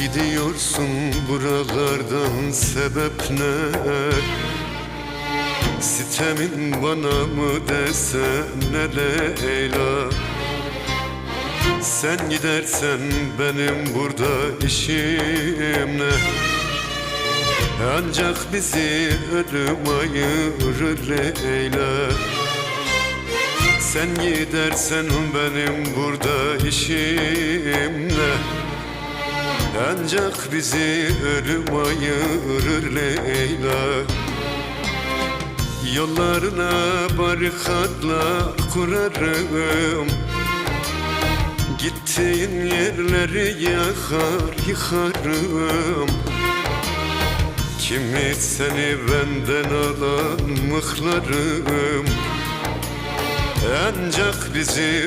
Gidiyorsun buralardan sebep ne? Sitemin bana mı desen ne Leyla Sen gidersen benim burada işim ne? Ancak bizi ölüm ayırır Leyla Sen gidersen benim burada işim ne? Ancak bizi ölüm ayırır Leyla. Yollarına barikatlar kurarım. Gittiğin yerleri yakar yıkarım. Kimi seni benden alan mıhlarım. Ancak bizi